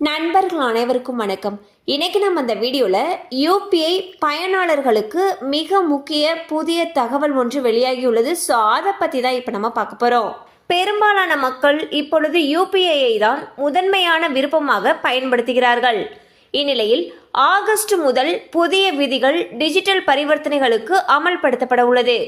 நண்பர்கள் அனைவருக்கும் வணக்கம். இன்றைக்கி நம்ம அந்த வீடியோவில் யூபிஐ பயனாளர்களுக்கு மிக முக்கிய புதிய தகவல் ஒன்று வெளியாகியுள்ளது. ஸோ அதை பற்றி தான் இப்போ நம்ம பார்க்க போகிறோம் பெரும்பாலான மக்கள் இப்பொழுது யூபிஐயை தான் முதன்மையான விருப்பமாக பயன்படுத்துகிறார்கள். இந்நிலையில் ஆகஸ்ட் முதல் புதிய விதிகள் டிஜிட்டல் பரிவர்த்தனைகளுக்கு அமல்படுத்தப்பட உள்ளது.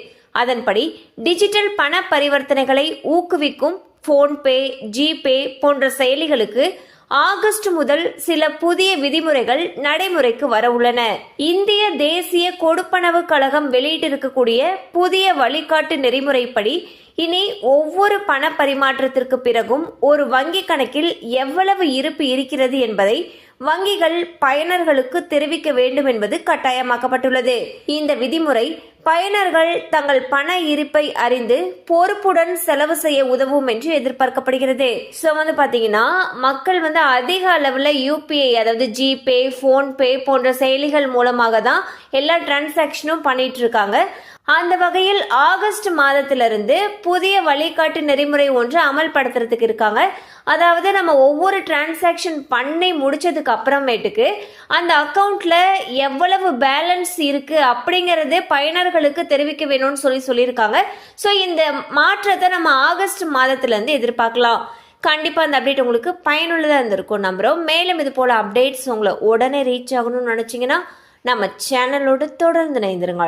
அதன்படி டிஜிட்டல் பண பரிவர்த்தனைகளை ஊக்குவிக்கும் ஃபோன்பே ஜிபே போன்ற செயலிகளுக்கு ஆகஸ்ட் முதல் சில புதிய விதிமுறைகள் நடைமுறைக்கு வர உள்ளன இந்திய தேசிய கொடுப்பனவு கழகம் வெளியிட்டிருக்கக்கூடிய புதிய வழிகாட்டு நெறிமுறைப்படி இனி ஒவ்வொரு பண பரிமாற்றத்திற்கு பிறகும் ஒரு வங்கி கணக்கில் எவ்வளவு இருப்பு இருக்கிறது என்பதை வங்கிகள் பயனர்களுக்கு தெரிவிக்க வேண்டும் என்பது கட்டாயமாக்கப்பட்டுள்ளது. இந்த விதிமுறை பயனர்கள் தங்கள் பண இருப்பை அறிந்து பொறுப்புடன் செலவு செய்ய உதவும் என்று எதிர்பார்க்கப்படுகிறது. ஸோ வந்து பார்த்தீங்கன்னா மக்கள் வந்து அதிக அளவில் யூபிஐ அதாவது ஜிபே ஃபோன்பே போன்ற செயலிகள் மூலமாக தான் எல்லா டிரான்சாக்ஷனும் பண்ணிட்டு இருக்காங்க. அந்த வகையில் ஆகஸ்ட் மாதத்திலிருந்து புதிய வழிகாட்டு நெறிமுறை ஒன்று அமல்படுத்துறதுக்கு இருக்காங்க. அதாவது நம்ம ஒவ்வொரு டிரான்சாக்ஷன் பண்ணி முடிச்சதுக்கு அப்புறமேட்டுக்கு அந்த அக்கௌண்ட்ல எவ்வளவு பேலன்ஸ் இருக்கு அப்படிங்கறது பயனர்களுக்கு தெரிவிக்க வேணும்னு சொல்லி சொல்லியிருக்காங்க. ஸோ இந்த மாற்றத்தை நம்ம ஆகஸ்ட் மாதத்திலிருந்து எதிர்பார்க்கலாம். கண்டிப்பாக அந்த அப்டேட் உங்களுக்கு பயனுள்ளதாக இருந்திருக்கும் நம்புகிறோம் மேலும் இது போல் அப்டேட்ஸ் உங்களை உடனே ரீச் ஆகணும்னு நினச்சிங்கன்னா நம்ம சேனலோடு தொடர்ந்து இணைந்திருங்கள்.